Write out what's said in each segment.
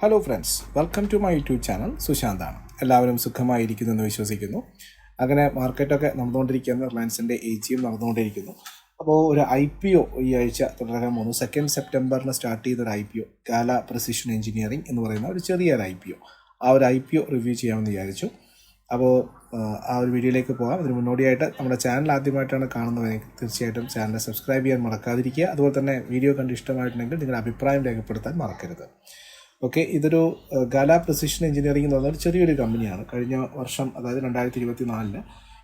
Hello friends welcome to my YouTube channel സുശാന്താണ്. എല്ലാവരും സുഖമായിരിക്കുന്നു എന്ന് വിശ്വസിക്കുന്നു. അങ്ങനെ മാർക്കറ്റൊക്കെ നടന്നുകൊണ്ടിരിക്കുന്ന റിലയൻസിന്റെ എ ജിയും നടന്നുകൊണ്ടിരിക്കുന്നു. അപ്പോൾ ഒരു ഐ പി ഒ ഈ ആഴ്ച തുടരാൻ പോകുന്നു. സെക്കൻഡ് സെപ്റ്റംബറിന് സ്റ്റാർട്ട് ചെയ്ത ഒരു I P O Kala precision engineering എന്ന് പറയുന്ന ഒരു ചെറിയൊരു ഐ പി ഒ ആ ഒരു ഐ പി ഒ റിവ്യൂ ചെയ്യാമെന്ന് വിചാരിച്ചു. അപ്പോൾ ആ ഒരു വീഡിയോയിലേക്ക് പോകാം. അതിന് മുന്നോടിയായിട്ട് നമ്മുടെ ചാനൽ ആദ്യമായിട്ടാണ് കാണുന്നതെങ്കിൽ തീർച്ചയായിട്ടും ചാനൽ സബ്സ്ക്രൈബ് ചെയ്യാൻ മറക്കാതിരിക്കുക. അതുപോലെ തന്നെ വീഡിയോ കണ്ട് ഇഷ്ടമായിട്ടുണ്ടെങ്കിൽ നിങ്ങളുടെ അഭിപ്രായം രേഖപ്പെടുത്താൻ മറക്കരുത്. ഓക്കെ ഇതൊരു ഗല പ്രസിഷൻ എഞ്ചിനീയറിംഗ് എന്ന് പറഞ്ഞൊരു ചെറിയൊരു കമ്പനിയാണ്. കഴിഞ്ഞ വർഷം അതായത് രണ്ടായിരത്തി ഇരുപത്തി നാലിൽ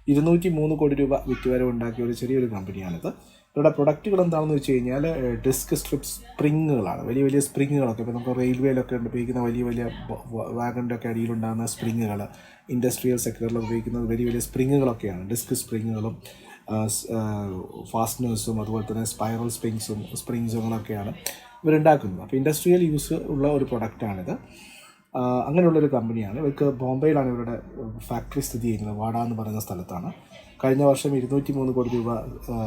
ഇരുന്നൂറ്റി മൂന്ന് കോടി രൂപ വിറ്റുവരവ് ഉണ്ടാക്കിയ ഒരു ചെറിയൊരു കമ്പനിയാണിത്. ഇവരുടെ പ്രൊഡക്റ്റുകൾ എന്താണെന്ന് വെച്ച് കഴിഞ്ഞാൽ ഡിസ്ക് സ്ട്രിപ്പ് സ്പ്രിങ്ങുകളാണ് വലിയ വലിയ സ്പ്രിങ്ങുകളൊക്കെ ഇപ്പോൾ നമുക്ക് റെയിൽവേയിലൊക്കെ ഉപയോഗിക്കുന്ന വലിയ വലിയ വാഗണിന്റെ ഒക്കെ അടിയിലുണ്ടാകുന്ന സ്പ്രിങ്ങുകൾ ഇൻഡസ്ട്രിയൽ സെക്ടറിൽ ഉപയോഗിക്കുന്ന വലിയ വലിയ സ്പ്രിങ്ങുകളൊക്കെയാണ് ഡിസ്ക് സ്പ്രിങ്ങുകളും ഫാസ്റ്റ്നേഴ്സും അതുപോലെ തന്നെ സ്പൈറൽ സ്പ്രിങ്സും സ്പ്രിങ്സുകളൊക്കെയാണ് ഇവരുണ്ടാക്കുന്നത് അപ്പോൾ ഇൻഡസ്ട്രിയൽ യൂസ് ഉള്ള ഒരു പ്രൊഡക്റ്റാണിത് അങ്ങനെയുള്ളൊരു കമ്പനിയാണ് ഇവർക്ക് ബോംബെയിലാണ് ഇവരുടെ ഫാക്ടറി സ്ഥിതി ചെയ്യുന്നത്. വാഡ എന്ന് പറയുന്ന സ്ഥലത്താണ്. കഴിഞ്ഞ വർഷം ഇരുന്നൂറ്റി മൂന്ന് കോടി രൂപ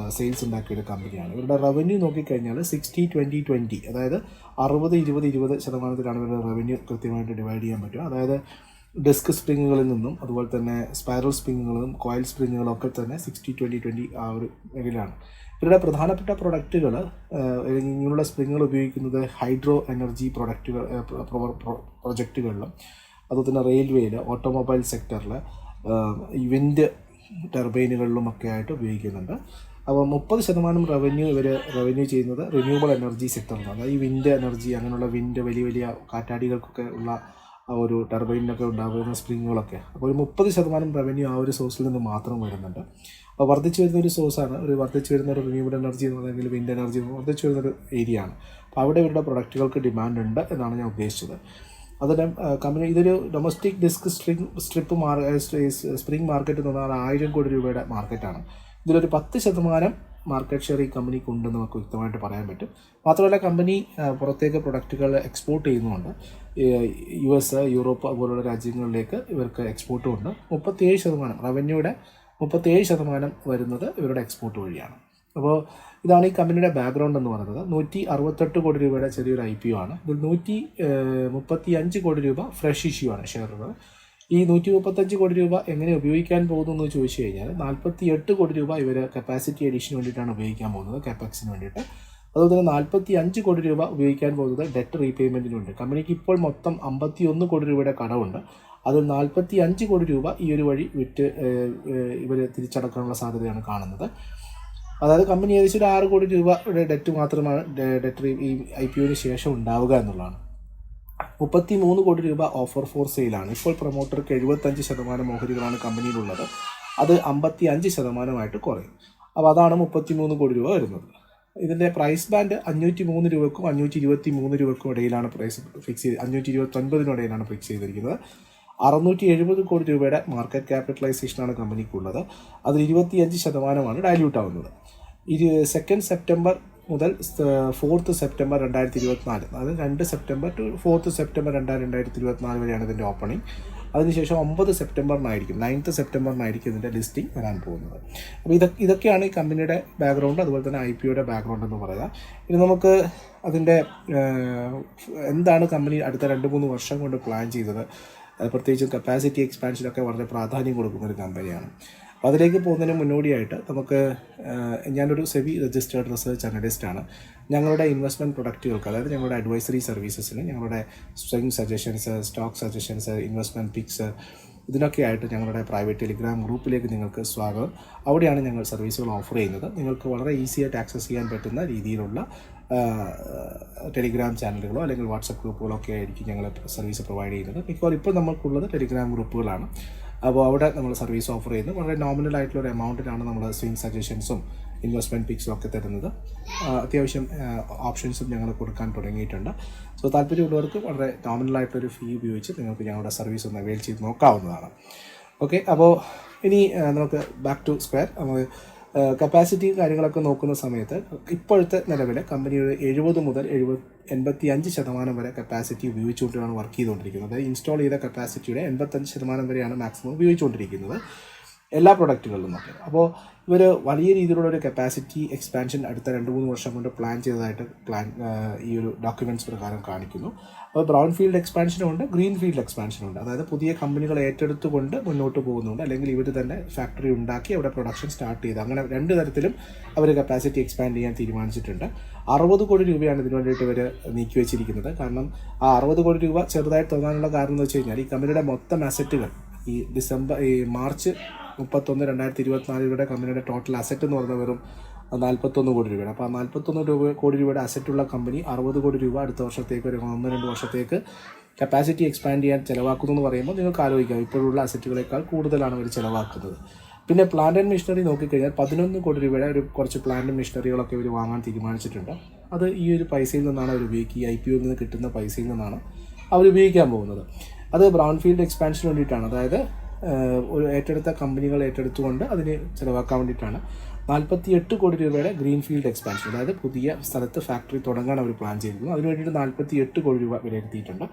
സെയിൽസ് ഉണ്ടാക്കിയ ഒരു കമ്പനിയാണ് ഇവരുടെ റവന്യൂ നോക്കിക്കഴിഞ്ഞാൽ സിക്സ്റ്റി ട്വന്റി ട്വന്റി അതായത് അറുപത് ഇരുപത് ഇരുപത് ശതമാനത്തിലാണ് ഇവരുടെ റവന്യൂ കൃത്യമായിട്ട് ഡിവൈഡ് ചെയ്യാൻ പറ്റുക. അതായത് ഡെസ്ക് സ്പ്രിങ്ങുകളിൽ നിന്നും അതുപോലെ തന്നെ സ്പൈറൽ സ്പ്രിങ്ങുകളും കോയിൽ സ്പ്രിങ്ങുകളും ഒക്കെ തന്നെ സിക്സ്റ്റി ട്വന്റി ട്വന്റി ആ ഒരു മേഖലയിലാണ് ഇവരുടെ പ്രധാനപ്പെട്ട പ്രൊഡക്റ്റുകൾ ഇങ്ങനെയുള്ള സ്പ്രിങ്ങുകൾ ഉപയോഗിക്കുന്നത് ഹൈഡ്രോ എനർജി പ്രൊഡക്റ്റുകൾ പ്രൊജക്റ്റുകളിലും അതുപോലെ തന്നെ റെയിൽവേയിൽ ഓട്ടോമൊബൈൽ സെക്ടറിൽ ഇവന്റ് ടർബൈനുകളിലും ഒക്കെ ആയിട്ട് ഉപയോഗിക്കുന്നുണ്ട്. അപ്പോൾ മുപ്പത് ശതമാനം റവന്യൂ ഇവർ റവന്യൂ ചെയ്യുന്നത് റിന്യൂവബിൾ എനർജി സെക്ടറിലാണ് അതായത് ഈ വിൻഡ് എനർജി അങ്ങനെയുള്ള വിൻഡ് വലിയ വലിയ കാറ്റാടികൾക്കൊക്കെ ഉള്ള ഒരു ടെർബൈനിലൊക്കെ ഉണ്ടാകുന്ന സ്പ്രിങ്ങുകളൊക്കെ അപ്പോൾ ഒരു മുപ്പത് ശതമാനം റവന്യൂ ആ ഒരു സോഴ്സിൽ നിന്ന് മാത്രം വരുന്നുണ്ട്. അപ്പോൾ വർദ്ധിച്ചു വരുന്ന ഒരു സോഴ്സാണ്. ഒരു വർദ്ധിച്ചു വരുന്ന ഒരു റിന്യൂവബിൾ എനർജി എന്ന് പറയുന്നത് വിൻഡ് എനർജി വർദ്ധിച്ചു വരുന്ന ഒരു ഏരിയ ആണ്. അപ്പോൾ അവിടെ ഇവരുടെ പ്രൊഡക്റ്റുകൾക്ക് ഡിമാൻഡ് ഉണ്ട് എന്നാണ് ഞാൻ ഉദ്ദേശിച്ചത്. അതിന് കമ്പനി ഇതൊരു ഡൊമസ്റ്റിക് ഡിസ്ക് സ്ട്രിങ് സ്ട്രിപ്പ് മാർ സ്പ്രിംഗ് മാർക്കറ്റ് എന്ന് പറഞ്ഞാൽ ആയിരം കോടി രൂപയുടെ മാർക്കറ്റാണ് ഇതിലൊരു പത്ത് ശതമാനം മാർക്കറ്റ് ഷെയർ ഈ കമ്പനിക്ക് ഉണ്ടെന്ന് നമുക്ക് വ്യക്തമായിട്ട് പറയാൻ പറ്റും. മാത്രമല്ല കമ്പനി പുറത്തേക്ക് പ്രൊഡക്റ്റുകൾ എക്സ്പോർട്ട് ചെയ്യുന്നുണ്ട് യു എസ് യൂറോപ്പ് പോലുള്ള രാജ്യങ്ങളിലേക്ക് ഇവർക്ക് എക്സ്പോർട്ടും ഉണ്ട്. മുപ്പത്തിയേഴ് ശതമാനം റവന്യൂയുടെ മുപ്പത്തിയേഴ് ശതമാനം വരുന്നത് ഇവരുടെ എക്സ്പോർട്ട് വഴിയാണ്. അപ്പോൾ ഇതാണ് ഈ കമ്പനിയുടെ ബാക്ക്ഗ്രൗണ്ട് എന്ന് പറയുന്നത്. നൂറ്റി അറുപത്തെട്ട് കോടി രൂപയുടെ ചെറിയൊരു ഐ പി ഒ ആണ്. ഇതിൽ നൂറ്റി മുപ്പത്തി അഞ്ച് കോടി രൂപ ഫ്രഷ് ഇഷ്യൂ ആണ് ഷെയറുകൾ ഈ നൂറ്റി മുപ്പത്തഞ്ച് കോടി രൂപ എങ്ങനെ ഉപയോഗിക്കാൻ പോകുന്നു എന്ന് ചോദിച്ചു കഴിഞ്ഞാൽ നാൽപ്പത്തി എട്ട് കോടി രൂപ ഇവർ കപ്പാസിറ്റി അഡീഷന് വേണ്ടിയിട്ടാണ് ഉപയോഗിക്കാൻ പോകുന്നത് കപ്പാക്സിന് വേണ്ടിയിട്ട്. അതുപോലെ തന്നെ നാൽപ്പത്തി അഞ്ച് കോടി രൂപ ഉപയോഗിക്കാൻ പോകുന്നത് ഡെറ്റ് റീപേയ്മെന്റിനുണ്ട് കമ്പനിക്ക് ഇപ്പോൾ മൊത്തം അമ്പത്തി ഒന്ന് കോടി രൂപയുടെ കടമുണ്ട് അതിൽ നാൽപ്പത്തി അഞ്ച് കോടി രൂപ ഈ ഒരു വഴി വിറ്റ് ഇവർ തിരിച്ചടക്കാനുള്ള സാധ്യതയാണ് കാണുന്നത്. അതായത് കമ്പനി ഏകദേശം ഒരു ആറ് കോടി രൂപയുടെ ഡെറ്റ് മാത്രമാണ് ഡെറ്റ് ഈ ഐ പി ഒന് ശേഷം ഉണ്ടാവുക എന്നുള്ളതാണ്. മുപ്പത്തി മൂന്ന് കോടി രൂപ ഓഫർ ഫോർ സെയിലാണ്. ഇപ്പോൾ പ്രൊമോട്ടർക്ക് എഴുപത്തഞ്ച് ശതമാനം ഓഹരികളാണ് കമ്പനിയിലുള്ളത്. അത് അമ്പത്തി അഞ്ച് ശതമാനമായിട്ട് കുറയും. അപ്പോൾ അതാണ് മുപ്പത്തി മൂന്ന് കോടി രൂപ വരുന്നത്. ഇതിന്റെ പ്രൈസ് ബാൻഡ് അഞ്ഞൂറ്റി മൂന്ന് രൂപക്കും അഞ്ഞൂറ്റി ഇരുപത്തി മൂന്ന് രൂപക്കും ഇടയിലാണ് പ്രൈസ് ഫിക്സ് ചെയ്ത് അഞ്ഞൂറ്റി ഇരുപത്തൊൻപതിനും ഇടയിലാണ് ഫിക്സ് ചെയ്തിരിക്കുന്നത്. അറുന്നൂറ്റി എഴുപത് കോടി രൂപയുടെ മാർക്കറ്റ് ക്യാപിറ്റലൈസേഷനാണ് കമ്പനിക്കുള്ളത്. അതിൽ ഇരുപത്തിയഞ്ച് ശതമാനമാണ് ഡയല്യൂട്ട് ആവുന്നത്. ഇരു സെക്കൻഡ് സെപ്റ്റംബർ മുതൽ ഫോർത്ത് സെപ്റ്റംബർ രണ്ടായിരത്തി ഇരുപത്തിനാല് അതായത് രണ്ട് സെപ്റ്റംബർ ടു ഫോർത്ത് സെപ്റ്റംബർ രണ്ടായിരം രണ്ടായിരത്തി ഇരുപത്തിനാല് വരെയാണ് ഇതിന്റെ ഓപ്പണിംഗ് അതിനുശേഷം ഒമ്പത് സെപ്റ്റംബറിനായിരിക്കും നയൻത്ത് സെപ്റ്റംബറിനായിരിക്കും ഇതിന്റെ ലിസ്റ്റിംഗ് വരാൻ പോകുന്നത്. അപ്പോൾ ഇതൊക്കെ ഇതൊക്കെയാണ് ഈ കമ്പനിയുടെ ബാക്ക്ഗ്രൗണ്ട് അതുപോലെ തന്നെ ഐ പി ഒയുടെ ബാക്ക്ഗ്രൗണ്ട് എന്ന് പറയുക. ഇനി നമുക്ക് അതിന്റെ എന്താണ് കമ്പനി അടുത്ത രണ്ട് മൂന്ന് വർഷം കൊണ്ട് പ്ലാൻ ചെയ്തത്? പ്രത്യേകിച്ചും കപ്പാസിറ്റി എക്സ്പാൻഷനൊക്കെ വളരെ പ്രാധാന്യം കൊടുക്കുന്ന ഒരു കമ്പനിയാണ് അപ്പോൾ അതിലേക്ക് പോകുന്നതിന് മുന്നോടിയായിട്ട് നമുക്ക് ഞാനൊരു സെബി രജിസ്റ്റേർഡ് റിസർച്ച് അനലിസ്റ്റാണ് ഞങ്ങളുടെ ഇൻവെസ്റ്റ്മെന്റ് പ്രൊഡക്റ്റുകൾക്ക് അതായത് ഞങ്ങളുടെ അഡ്വൈസറി സർവീസസിന് ഞങ്ങളുടെ strength suggestions stock suggestions investment picks ഇതിനൊക്കെ ആയിട്ട് ഞങ്ങളുടെ പ്രൈവറ്റ് ടെലിഗ്രാം ഗ്രൂപ്പിലേക്ക് നിങ്ങൾക്ക് സ്വാഗതം. അവിടെയാണ് ഞങ്ങൾ സർവീസുകൾ ഓഫർ ചെയ്യുന്നത്. നിങ്ങൾക്ക് വളരെ ഈസിയായിട്ട് ആക്സസ് ചെയ്യാൻ പറ്റുന്ന രീതിയിലുള്ള ടെലിഗ്രാം ചാനലുകളോ അല്ലെങ്കിൽ വാട്സപ്പ് ഗ്രൂപ്പുകളോ ഒക്കെ ആയിരിക്കും ഞങ്ങൾ സർവീസ് പ്രൊവൈഡ് ചെയ്യുന്നത്. ഇപ്പോൾ ഇപ്പോൾ നമുക്കുള്ളത് ടെലിഗ്രാം ഗ്രൂപ്പുകളാണ് അപ്പോൾ അവിടെ നമ്മൾ സർവീസ് ഓഫർ ചെയ്യുന്നത് വളരെ നോമിനൽ ആയിട്ടുള്ള ഒരു എമൗണ്ടിനാണ് നമ്മൾ സ്വിംഗ് സജഷൻസും ഇൻവെസ്റ്റ്മെന്റ് പിക്സും ഒക്കെ തരുന്നത്. അത്യാവശ്യം ഓപ്ഷൻസും ഞങ്ങൾ കൊടുക്കാൻ തുടങ്ങിയിട്ടുണ്ട്. സോ താല്പര്യമുള്ളവർക്ക് വളരെ നോമിനൽ ആയിട്ടൊരു ഫീ ഉപയോഗിച്ച് നിങ്ങൾക്ക് ഞങ്ങളുടെ സർവീസ് ഒന്ന് അവൈൽ ചെയ്ത് നോക്കാവുന്നതാണ്. ഓക്കെ അപ്പോൾ ഇനി നമുക്ക് ബാക്ക് ടു സ്ക്വയർ നമ്മൾ കപ്പാസിറ്റി കാര്യങ്ങളൊക്കെ നോക്കുന്ന സമയത്ത് ഇപ്പോഴത്തെ നിലവിൽ കമ്പനിയുടെ എഴുപത് മുതൽ എഴുപത് എൺപത്തി അഞ്ച് ശതമാനം വരെ കപ്പാസിറ്റി ഉപയോഗിച്ചുകൊണ്ടാണ് വർക്ക് ചെയ്തുകൊണ്ടിരിക്കുന്നത്. ഇൻസ്റ്റാൾ ചെയ്ത കപ്പാസിറ്റിയുടെ എൺപത്തഞ്ച് ശതമാനം വരെയാണ് മാക്സിമം ഉപയോഗിച്ചുകൊണ്ടിരിക്കുന്നത്. എല്ലാ പ്രൊഡക്റ്റുകളിലും നോക്കി. അപ്പോൾ ഇവർ വലിയ രീതിയിലുള്ള ഒരു കപ്പാസിറ്റി എക്സ്പാൻഷൻ അടുത്ത രണ്ട് മൂന്ന് വർഷം കൊണ്ട് പ്ലാൻ ചെയ്തതായിട്ട് പ്ലാൻ ഈ ഒരു ഡോക്യുമെന്റ്സ് പ്രകാരം കാണിക്കുന്നു. അപ്പോൾ ബ്രൗൺ ഫീൽഡ് എക്സ്പാൻഷനും ഉണ്ട് ഗ്രീൻ ഫീൽഡ് എക്സ്പാൻഷനും ഉണ്ട്. അതായത് പുതിയ കമ്പനികൾ ഏറ്റെടുത്തുകൊണ്ട് മുന്നോട്ട് പോകുന്നുണ്ട്. അല്ലെങ്കിൽ ഇവർ തന്നെ ഫാക്ടറി ഉണ്ടാക്കി അവിടെ പ്രൊഡക്ഷൻ സ്റ്റാർട്ട് ചെയ്ത് അങ്ങനെ രണ്ട് തരത്തിലും അവർ കപ്പാസിറ്റി എക്സ്പാൻഡ് ചെയ്യാൻ തീരുമാനിച്ചിട്ടുണ്ട്. അറുപത് കോടി രൂപയാണ് ഇതിനു വേണ്ടിയിട്ട് ഇവർ നീക്കി വെച്ചിരിക്കുന്നത്. കാരണം ആ അറുപത് കോടി രൂപ ചെറുതായിട്ട് തോന്നാനുള്ള കാരണം എന്ന് വെച്ച് കഴിഞ്ഞാൽ ഈ കമ്പനിയുടെ മൊത്തം അസറ്റുകൾ ഈ ഡിസംബർ ഈ മാർച്ച് മുപ്പത്തൊന്ന് രണ്ടായിരത്തി ഇരുപത്തിനാലിലൂടെ കമ്പനിയുടെ ടോട്ടൽ അസറ്റ് എന്ന് പറഞ്ഞാൽ വെറും നാൽപ്പത്തൊന്ന് കോടി രൂപയാണ്. അപ്പോൾ ആ നാൽപ്പത്തൊന്ന് രൂപ കോടി രൂപയുടെ അസറ്റുള്ള കമ്പനി അറുപത് കോടി രൂപ അടുത്ത വർഷത്തേക്ക് ഒരു ഒന്ന് രണ്ട് വർഷത്തേക്ക് കപ്പാസിറ്റി എക്സ്പാൻഡ് ചെയ്യാൻ ചിലവാക്കുന്നു എന്ന് പറയുമ്പോൾ നിങ്ങൾക്ക് ആലോചിക്കാം. ഇപ്പോഴുള്ള അസറ്റുകളേക്കാൾ കൂടുതലാണ് അവർ ചിലവാക്കുന്നത്. പിന്നെ പ്ലാന്റ് ആൻഡ് മെഷീനറി നോക്കിക്കഴിഞ്ഞാൽ പതിനൊന്ന് കോടി രൂപയുടെ ഒരു കുറച്ച് പ്ലാന്റ് മെഷീനറികളൊക്കെ ഇവർ വാങ്ങാൻ തീരുമാനിച്ചിട്ടുണ്ട്. അത് ഈ ഒരു പൈസയിൽ നിന്നാണ് അവർ ഉപയോഗിക്കുക. ഐ പി ഒയിൽ നിന്ന് കിട്ടുന്ന പൈസയിൽ നിന്നാണ് അവർ ഉപയോഗിക്കാൻ പോകുന്നത്. അത് ബ്രൗൺ ഫീൽഡ് എക്സ്പാൻഷന് വേണ്ടിയിട്ടാണ്. അതായത് ഒരു ഏറ്റെടുത്ത കമ്പനികൾ ഏറ്റെടുത്തുകൊണ്ട് അതിന് ചിലവാക്കാൻ വേണ്ടിയിട്ടാണ്. നാൽപ്പത്തി എട്ട് കോടി രൂപയുടെ ഗ്രീൻഫീൽഡ് എക്സ്പാൻഷൻ അതായത് പുതിയ സ്ഥലത്ത് ഫാക്ടറി തുടങ്ങാൻ അവർ പ്ലാൻ ചെയ്തിരുന്നു. അതിന് വേണ്ടിയിട്ട് നാൽപ്പത്തി എട്ട് കോടി രൂപ വിലയിരുത്തിയിട്ടുണ്ട്.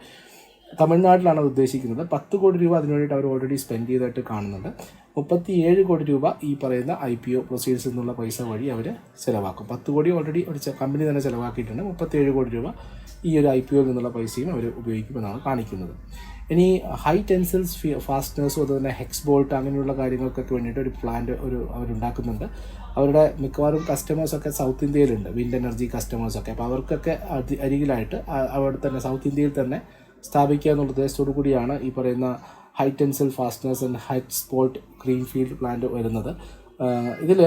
തമിഴ്നാട്ടിലാണ് ഉദ്ദേശിക്കുന്നത്. പത്ത് കോടി രൂപ അതിനുവേണ്ടിയിട്ട് അവർ ഓൾറെഡി സ്പെൻഡ് ചെയ്തായിട്ട് കാണുന്നുണ്ട്. മുപ്പത്തി ഏഴ് കോടി രൂപ ഈ പറയുന്ന ഐ പി ഒ പ്രൊസീഡ്സിൽ നിന്നുള്ള പൈസ വഴി അവർ ചിലവാക്കും. പത്ത് കോടി ഓൾറെഡി ഒരു കമ്പനി തന്നെ ചിലവാക്കിയിട്ടുണ്ട്. മുപ്പത്തി ഏഴ് കോടി രൂപ ഈ ഒരു ഐ പി ഒയിൽ നിന്നുള്ള പൈസയും അവർ ഉപയോഗിക്കുമെന്നാണ് കാണിക്കുന്നത്. ഇനി ഹൈ ടെൻസിൽസ് ഫാസ്റ്റ്നേഴ്സും അതുപോലെ ഹെക്സ് ബോൾട്ട് അങ്ങനെയുള്ള കാര്യങ്ങൾക്കൊക്കെ വേണ്ടിയിട്ട് ഒരു പ്ലാന്റ് ഒരു അവരുണ്ടാക്കുന്നുണ്ട്. അവരുടെ മിക്കവാറും കസ്റ്റമേഴ്സൊക്കെ സൗത്ത് ഇന്ത്യയിലുണ്ട്. വിൻഡ് എനർജി കസ്റ്റമേഴ്സൊക്കെ അപ്പോൾ അവർക്കൊക്കെ അരികിലായിട്ട് അവിടെ തന്നെ സൗത്ത് ഇന്ത്യയിൽ തന്നെ സ്ഥാപിക്കുക എന്നുള്ള ഉദ്ദേശത്തോടു കൂടിയാണ് ഈ പറയുന്ന high tensile fasteners and high സ്പോൾട്ട് greenfield plant വരുന്നത്. ഇതിൽ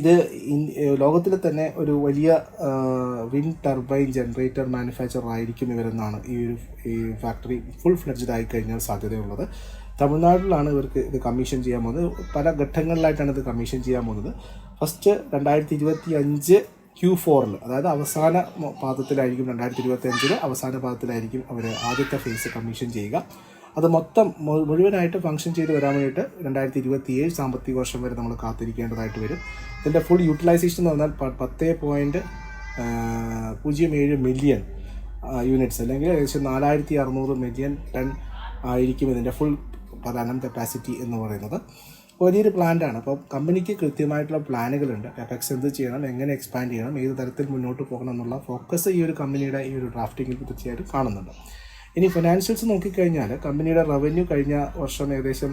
ഇത് ലോകത്തിലെ തന്നെ ഒരു വലിയ വിൻഡ് ടർബൈൻ ജനറേറ്റർ മാനുഫാക്ചറർ ആയിരിക്കും ഇവരെന്നാണ് ഈ ഒരു ഈ ഫാക്ടറി ഫുൾ ഫ്ലഡ്ജഡ് ആയി കഴിഞ്ഞാൽ സാധ്യതയുള്ളത്. തമിഴ്നാട്ടിലാണ് ഇവർക്ക് ഇത് കമ്മീഷൻ ചെയ്യാൻ പോകുന്നത്. പല ഘട്ടങ്ങളിലായിട്ടാണ് ഇത് കമ്മീഷൻ ചെയ്യാൻ പോകുന്നത്. ഫസ്റ്റ് രണ്ടായിരത്തി ഇരുപത്തി അഞ്ച് ക്യൂ ഫോറിൽ അതായത് അവസാന പാദത്തിലായിരിക്കും രണ്ടായിരത്തി ഇരുപത്തി അഞ്ചിൽ അവസാന പാദത്തിലായിരിക്കും അവർ ആദ്യത്തെ ഫേസ് കമ്മീഷൻ ചെയ്യുക. അത് മൊത്തം മുഴുവനായിട്ട് ഫംഗ്ഷൻ ചെയ്ത് വരാൻ വേണ്ടിയിട്ട് രണ്ടായിരത്തി ഇരുപത്തി ഏഴ് സാമ്പത്തിക വർഷം വരെ നമ്മൾ കാത്തിരിക്കേണ്ടതായിട്ട് വരും. ഇതിന്റെ ഫുൾ യൂട്ടിലൈസേഷൻ എന്ന് പറഞ്ഞാൽ പത്തേ പോയിന്റ് പൂജ്യം ഏഴ് മില്യൺ യൂണിറ്റ്സ് അല്ലെങ്കിൽ ഏകദേശം നാലായിരത്തി അറുന്നൂറ് മില്യൺ ടൺ ആയിരിക്കും ഇതിന്റെ ഫുൾ പ്രധാനം കപ്പാസിറ്റി എന്ന് പറയുന്നത്. വലിയൊരു പ്ലാന്റാണ് അപ്പോൾ കമ്പനിക്ക് കൃത്യമായിട്ടുള്ള പ്ലാനുകളുണ്ട് എഫക്സ് എന്ത് ചെയ്യണം എങ്ങനെ എക്സ്പാൻഡ് ചെയ്യണം ഏത് തരത്തിൽ മുന്നോട്ട് പോകണം എന്നുള്ള ഫോക്കസ് ഈ ഒരു കമ്പനിയുടെ ഈ ഒരു ഡ്രാഫ്റ്റിങ്ങിൽ തീർച്ചയായിട്ടും കാണുന്നുണ്ട്. ഇനി ഫിനാൻഷ്യൽസ് നോക്കിക്കഴിഞ്ഞാൽ കമ്പനിയുടെ റവന്യൂ കഴിഞ്ഞ വർഷം ഏകദേശം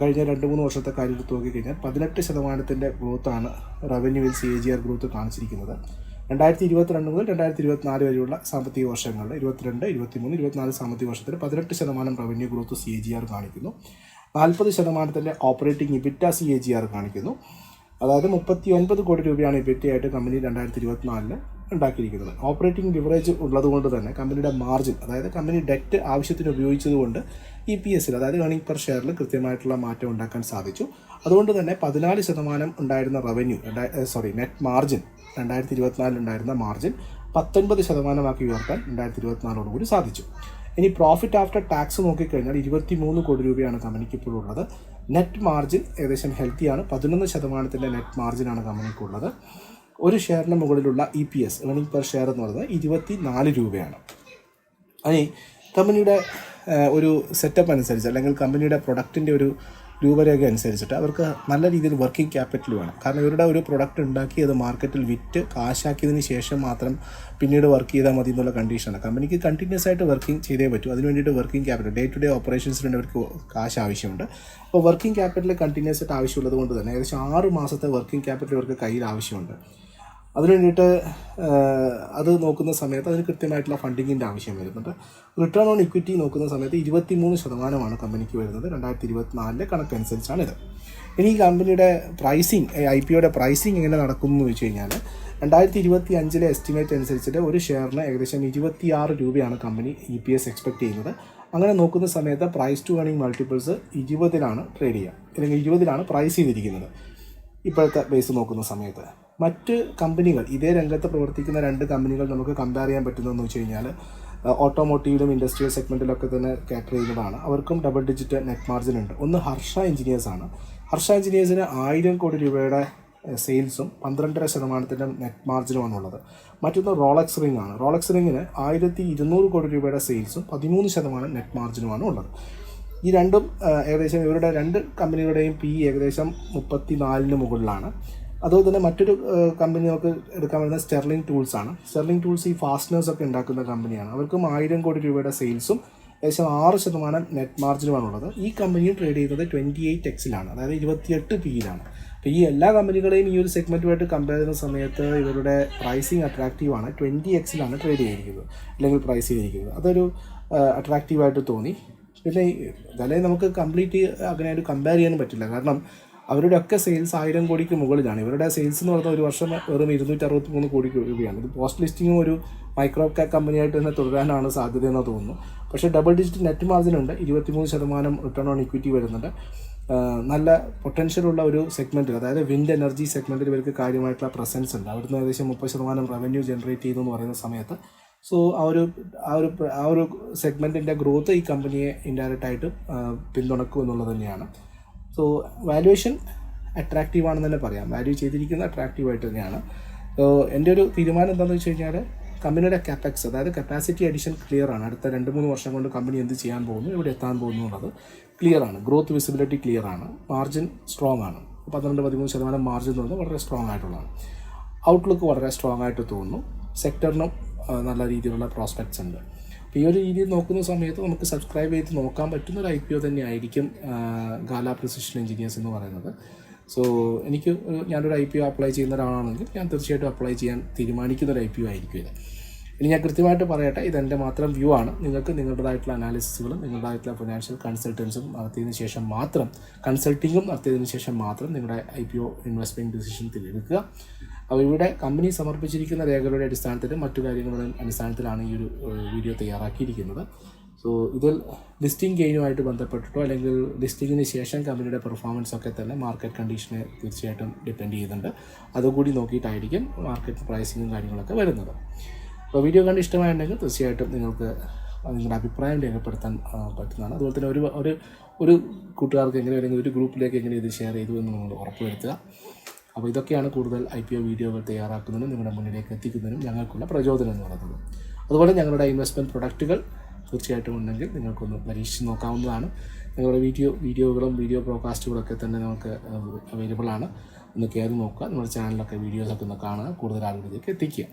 കഴിഞ്ഞ രണ്ട് മൂന്ന് വർഷത്തെ കാര്യം എടുത്ത് നോക്കിക്കഴിഞ്ഞാൽ പതിനെട്ട് ശതമാനത്തിന്റെ ഗ്രോത്താണ് റവന്യൂവിൽ C A G R growth കാണിച്ചിരിക്കുന്നത്. രണ്ടായിരത്തി ഇരുപത്തിരണ്ട് മുതൽ രണ്ടായിരത്തി ഇരുപത്തിനാല് വരെയുള്ള സാമ്പത്തിക വർഷങ്ങളിൽ ഇരുപത്തിരണ്ട് ഇരുപത്തിമൂന്ന് ഇരുപത്തിനാല് സാമ്പത്തിക വർഷത്തിൽ പതിനെട്ട് ശതമാനം revenue growth C A G R കാണിക്കുന്നു. നാൽപ്പത് ശതമാനത്തിന്റെ operating EBITA C A G R കാണിക്കുന്നു. അതായത് മുപ്പത്തി ഒൻപത് കോടി രൂപയാണ് ഇബിറ്റയായിട്ട് കമ്പനി രണ്ടായിരത്തി ഇരുപത്തിനാലിൽ ഉണ്ടാക്കിയിരിക്കുന്നത്. ഓപ്പറേറ്റിംഗ് ലിവറേജ് ഉള്ളതുകൊണ്ട് തന്നെ കമ്പനിയുടെ മാർജിൻ അതായത് കമ്പനി ഡെറ്റ് ആവശ്യത്തിന് ഉപയോഗിച്ചതുകൊണ്ട് ഇ പി എസിൽ അതായത് ഏണിംഗ് പെർ ഷെയറിൽ കൃത്യമായിട്ടുള്ള മാറ്റം ഉണ്ടാക്കാൻ സാധിച്ചു. അതുകൊണ്ട് തന്നെ പതിനാല് ശതമാനം ഉണ്ടായിരുന്ന റവന്യൂ സോറി നെറ്റ് മാർജിൻ രണ്ടായിരത്തി ഇരുപത്തിനാലിൽ ഉണ്ടായിരുന്ന മാർജിൻ പത്തൊൻപത് ശതമാനമാക്കി ഉയർത്താൻ രണ്ടായിരത്തി ഇരുപത്തിനാലോടുകൂടി സാധിച്ചു. ഇനി പ്രോഫിറ്റ് ആഫ്റ്റർ ടാക്സ് നോക്കിക്കഴിഞ്ഞാൽ ഇരുപത്തി മൂന്ന് കോടി രൂപയാണ് കമ്പനിക്ക് ഇപ്പോൾ ഉള്ളത് നെറ്റ് മാർജിൻ ഏകദേശം ഹെൽത്തിയാണ് പതിനൊന്ന് ശതമാനത്തിന്റെ നെറ്റ് മാർജിനാണ് കമ്പനിക്കുള്ളത്. ഒരു മുകളിലുള്ള E P S earning per share എന്ന് പറയുന്നത് ഇരുപത്തി നാല് രൂപയാണ്. ഇനി കമ്പനിയുടെ ഒരു സെറ്റപ്പ് അനുസരിച്ച് അല്ലെങ്കിൽ കമ്പനിയുടെ പ്രൊഡക്റ്റിന്റെ ഒരു രൂപരേഖ അനുസരിച്ചിട്ട് അവർക്ക് നല്ല രീതിയിൽ വർക്കിംഗ് ക്യാപിറ്റൽ വേണം. കാരണം ഇവരുടെ ഒരു പ്രൊഡക്റ്റ് ഉണ്ടാക്കി അത് മാർക്കറ്റിൽ വിറ്റ് കാശാക്കിയതിന് ശേഷം മാത്രം പിന്നീട് വർക്ക് ചെയ്താൽ മതി എന്നുള്ള കണ്ടീഷനാണ് കമ്പനിക്ക് കണ്ടിന്യൂസ് ആയിട്ട് വർക്കിംഗ് ചെയ്തേ പറ്റൂ. അതിന് വേണ്ടിയിട്ട് working capital day to day ഓപ്പറേഷൻസിന് വേണ്ടി അവർക്ക് കാശ് ആവശ്യമുണ്ട്. അപ്പോൾ വർക്കിംഗ് ക്യാപിറ്റൽ കണ്ടിന്യൂസ് ആയിട്ട് ആവശ്യമുള്ളത് കൊണ്ട് തന്നെ ഏകദേശം ആറ് മാസത്തെ വർക്കിംഗ് ക്യാപിറ്റൽ ഇവർക്ക് കയ്യിൽ ആവശ്യമുണ്ട്. അതിന് വേണ്ടിയിട്ട് അത് നോക്കുന്ന സമയത്ത് അതിന് കൃത്യമായിട്ടുള്ള ഫണ്ടിങ്ങിന്റെ ആവശ്യം വരുന്നുണ്ട്. റിട്ടേൺ ഓൺ ഇക്വിറ്റി നോക്കുന്ന സമയത്ത് ഇരുപത്തി മൂന്ന് ശതമാനമാണ് കമ്പനിക്ക് വരുന്നത്. രണ്ടായിരത്തി ഇരുപത്തിനാലിന്റെ ഇത് ഇനി ഈ കമ്പനിയുടെ പ്രൈസിങ് ഐ പി ഒയുടെ പ്രൈസിങ് എങ്ങനെ നടക്കുന്നു എന്ന് വെച്ച് കഴിഞ്ഞാൽ രണ്ടായിരത്തി ഇരുപത്തി അഞ്ചിലെ എസ്റ്റിമേറ്റ് അനുസരിച്ചിട്ട് ഒരു ഷെയറിന് ഏകദേശം ഇരുപത്തിയാറ് രൂപയാണ് company E P S expect ചെയ്യുന്നത്. അങ്ങനെ നോക്കുന്ന സമയത്ത് പ്രൈസ് ടു ഏണിംഗ് മൾട്ടിപ്പിൾസ് ഇരുപതിലാണ് ട്രേഡ് ചെയ്യുക. അല്ലെങ്കിൽ ഇരുപതിലാണ് പ്രൈസ് ചെയ്തിരിക്കുന്നത്. ഇപ്പോഴത്തെ ബേസ് നോക്കുന്ന സമയത്ത്. മറ്റ് കമ്പനികൾ ഇതേ രംഗത്ത് പ്രവർത്തിക്കുന്ന രണ്ട് കമ്പനികൾ നമുക്ക് കമ്പയർ ചെയ്യാൻ പറ്റുന്നതെന്ന് വെച്ച് കഴിഞ്ഞാൽ ഓട്ടോമോട്ടീവിലും ഇൻഡസ്ട്രിയൽ സെഗ്മെന്റിലൊക്കെ തന്നെ കാറ്റർ ചെയ്യുന്നതാണ്. അവർക്കും ഡബിൾ ഡിജിറ്റ് നെറ്റ് മാർജിൻ ഉണ്ട്. ഒന്ന് ഹർഷ എഞ്ചിനീയേഴ്സ് ആണ്. ഹർഷ എഞ്ചിനീയേഴ്സിന് ആയിരം കോടി രൂപയുടെ സെയിൽസും പന്ത്രണ്ടര ശതമാനത്തിന്റെ നെറ്റ് മാർജിനുമാണ് ഉള്ളത് മറ്റൊന്ന് റോളക്സ് റിംഗ് ആണ്. റോളക്സ് റിങ്ങിന് ആയിരത്തി ഇരുന്നൂറ് കോടി രൂപയുടെ സെയിൽസും പതിമൂന്ന് ശതമാനം നെറ്റ് മാർജിനുമാണ് ഉള്ളത്. ഈ രണ്ടും ഏകദേശം ഇവരുടെ രണ്ട് കമ്പനികളുടെയും പി ഏകദേശം മുപ്പത്തി നാലിന് മുകളിലാണ്. അതുപോലെ തന്നെ മറ്റൊരു കമ്പനി നമുക്ക് എടുക്കാൻ പറ്റുന്ന സ്റ്റെർലിംഗ് ടൂൾസ് ആണ്. സ്റ്റെർലിംഗ് ടൂൾസ് ഈ ഫാസ്റ്റനേഴ്സ് ഒക്കെ ഉണ്ടാക്കുന്ന കമ്പനിയാണ് അവർക്കും ആയിരം കോടി രൂപയുടെ സെയിൽസും ഏകദേശം ആറ് ശതമാനം നെറ്റ് മാർജിനുമാണുള്ളത് ഈ കമ്പനിയും ട്രേഡ് ചെയ്യുന്നത് ട്വന്റി എയ്റ്റ് എക്സിലാണ് അതായത് ഇരുപത്തിയെട്ട് പിയിലാണ് അപ്പോൾ ഈ എല്ലാ കമ്പനികളെയും ഈ ഒരു സെഗ്മെന്റുമായിട്ട് കമ്പയർ ചെയ്യുന്ന സമയത്ത് ഇവരുടെ പ്രൈസിങ് അട്രാക്റ്റീവാണ് ട്വന്റി എക്സിലാണ് ട്രേഡ് ചെയ്തിരിക്കുന്നത്. അല്ലെങ്കിൽ പ്രൈസ് ചെയ്തിരിക്കുന്നത്. അതൊരു അട്രാക്റ്റീവായിട്ട് തോന്നി. പിന്നെ ഇതല്ലേ നമുക്ക് കംപ്ലീറ്റ് അങ്ങനെ ഒരു കമ്പയർ ചെയ്യാനും പറ്റില്ല. കാരണം അവരുടെ ഒക്കെ സെയിൽസ് ആയിരം കോടിക്ക് മുകളിലാണ്. ഇവരുടെ സെയിൽസ് എന്ന് പറഞ്ഞാൽ ഒരു വർഷം വെറും ഇരുന്നൂറ്റി അറുപത്തി മൂന്ന് കോടി രൂപയാണ്. ഇത് പോസ്റ്റ് ലിസ്റ്റിങ്ങും ഒരു മൈക്രോ ക്യാപ് കമ്പനിയായിട്ട് തന്നെ തുടരാനാണ് സാധ്യതയെന്ന് തോന്നുന്നു. പക്ഷേ ഡബിൾ ഡിജിറ്റ് നെറ്റ് മാർജിൻ ഉണ്ട്. ഇരുപത്തിമൂന്ന് ശതമാനം റിട്ടേൺ ഓൺ ഇക്വിറ്റി വരുന്നുണ്ട്. നല്ല പൊട്ടൻഷ്യലുള്ള ഒരു സെഗ്മെന്റിൽ അതായത് വിൻഡ് എനർജി സെഗ്മെന്റിൽ ഇവർക്ക് കാര്യമായിട്ടുള്ള പ്രസൻസ് ഉണ്ട്. അവിടുന്ന് ഏകദേശം മുപ്പത് ശതമാനം റവന്യൂ ജനറേറ്റ് ചെയ്തു എന്ന് പറയുന്ന സമയത്ത്. സോ ആ ഒരു ആ ഒരു ആ ഒരു സെഗ്മെന്റിന്റെ ഗ്രോത്ത് ഈ കമ്പനിയെ ഇൻഡയറക്റ്റായിട്ട് പിന്തുണക്കും എന്നുള്ളത് തന്നെയാണ്. സോ വാല്യുവേഷൻ അട്രാക്റ്റീവ് ആണെന്ന് തന്നെ പറയാം. വാല്യൂ ചെയ്തിരിക്കുന്നത് അട്രാക്റ്റീവ് ആയിട്ട് തന്നെയാണ്. സോ എന്റെ ഒരു തീരുമാനം എന്താണെന്ന് വെച്ച് കഴിഞ്ഞാൽ കമ്പനിയുടെ കാപ്പക്സ് അതായത് കപ്പാസിറ്റി അഡീഷൻ ക്ലിയർ ആണ്. അടുത്ത രണ്ട് മൂന്ന് വർഷം കൊണ്ട് കമ്പനി എന്ത് ചെയ്യാൻ പോകുന്നു ഇവിടെ എത്താൻ പോകുന്നു എന്നുള്ളത് ക്ലിയർ ആണ്. ഗ്രോത്ത് വിസിബിലിറ്റി ക്ലിയർ ആണ്. മാർജിൻ സ്ട്രോങ് ആണ്. പന്ത്രണ്ട് പതിമൂന്ന് ശതമാനം മാർജിൻ എന്ന് പറയുന്നത് വളരെ സ്ട്രോങ് ആയിട്ടുള്ളതാണ് ഔട്ട്ലുക്ക് വളരെ സ്ട്രോങ് ആയിട്ട് തോന്നുന്നു. സെക്ടറിനും നല്ല രീതിയിലുള്ള പ്രോസ്പെക്ട്സ് ഉണ്ട്. ഈ ഒരു രീതിയിൽ നോക്കുന്ന സമയത്ത് നമുക്ക് സബ്സ്ക്രൈബ് ചെയ്ത് നോക്കാൻ പറ്റുന്ന ഒരു ഐ പി ഒ തന്നെയായിരിക്കും ഗാല പ്രിസിഷൻ എഞ്ചിനീയേഴ്സ് എന്ന് പറയുന്നത്. സോ എനിക്ക് ഞാനൊരു ഐ പി ഒ അപ്ലൈ ചെയ്യുന്ന ഒരാളാണെങ്കിൽ ഞാൻ തീർച്ചയായിട്ടും അപ്ലൈ ചെയ്യാൻ തീരുമാനിക്കുന്ന ഒരു ഐ പി ഒ ആയിരിക്കും ഇത്. ഇനി ഞാൻ കൃത്യമായിട്ട് പറയട്ടെ ഇതെന്റെ മാത്രം വ്യൂ ആണ്. നിങ്ങൾക്ക് നിങ്ങളുടേതായിട്ടുള്ള അനാലിസിസുകളും നിങ്ങളുടേതായിട്ടുള്ള ഫിനാൻഷ്യൽ കൺസൾട്ടൻസും നടത്തിയതിന് ശേഷം മാത്രം കൺസൾട്ടിങ്ങും നടത്തിയതിന് ശേഷം മാത്രം നിങ്ങളുടെ I P O investment decision എടുക്കുക അപ്പോൾ ഇവിടെ കമ്പനി സമർപ്പിച്ചിരിക്കുന്ന രേഖകളുടെ അടിസ്ഥാനത്തിൽ മറ്റു കാര്യങ്ങളുടെ അടിസ്ഥാനത്തിലാണ് ഈ ഒരു വീഡിയോ തയ്യാറാക്കിയിരിക്കുന്നത്. സോ ഇതിൽ ലിസ്റ്റിംഗ് ഗെയിനുമായിട്ട് ബന്ധപ്പെട്ടിട്ടോ അല്ലെങ്കിൽ ലിസ്റ്റിങ്ങിന് ശേഷം കമ്പനിയുടെ പെർഫോമൻസ് ഒക്കെ തന്നെ മാർക്കറ്റ് കണ്ടീഷനെ തീർച്ചയായിട്ടും ഡിപ്പെൻഡ് ചെയ്യുന്നുണ്ട്. അതുകൂടി നോക്കിയിട്ടായിരിക്കും മാർക്കറ്റ് പ്രൈസിങ്ങും കാര്യങ്ങളൊക്കെ വരുന്നത്. അപ്പോൾ വീഡിയോ കണ്ട് ഇഷ്ടമായിട്ടുണ്ടെങ്കിൽ തീർച്ചയായിട്ടും നിങ്ങൾക്ക് നിങ്ങളുടെ അഭിപ്രായം രേഖപ്പെടുത്താൻ പറ്റുന്നതാണ്. അതുപോലെ തന്നെ ഒരു ഒരു ഒരു കൂട്ടുകാർക്ക് എങ്ങനെ അല്ലെങ്കിൽ ഒരു ഗ്രൂപ്പിലേക്ക് എങ്ങനെ ഇത് ഷെയർ ചെയ്തു എന്ന് നിങ്ങൾ ഉറപ്പുവരുത്തുക. അപ്പോൾ ഇതൊക്കെയാണ് കൂടുതൽ ഐ പി ഒ വീഡിയോകൾ തയ്യാറാക്കുന്നതിനും നിങ്ങളുടെ മുന്നിലേക്ക് എത്തിക്കുന്നതിനും ഞങ്ങൾക്കുള്ള പ്രചോദനം എന്ന് പറയുന്നത്. അതുപോലെ ഞങ്ങളുടെ ഇൻവെസ്റ്റ്മെന്റ് പ്രൊഡക്റ്റുകൾ തീർച്ചയായിട്ടും ഉണ്ടെങ്കിൽ നിങ്ങൾക്കൊന്ന് പരീക്ഷിച്ച് നോക്കാവുന്നതാണ്. ഞങ്ങളുടെ വീഡിയോ വീഡിയോകളും വീഡിയോ ബ്രോഡ്കാസ്റ്റുകളൊക്കെ തന്നെ നമുക്ക് അവൈലബിൾ ആണ്. ഒന്ന് കയറി നോക്കുക. നമ്മുടെ ചാനലിലൊക്കെ വീഡിയോസൊക്കെ ഒന്ന് കാണുക. കൂടുതൽ ആളുകളിലേക്ക് എത്തിക്കുക.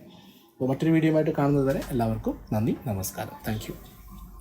അപ്പോൾ മറ്റൊരു വീഡിയോ ആയിട്ട് കാണുന്നത് വരെ എല്ലാവർക്കും നന്ദി നമസ്കാരം. താങ്ക്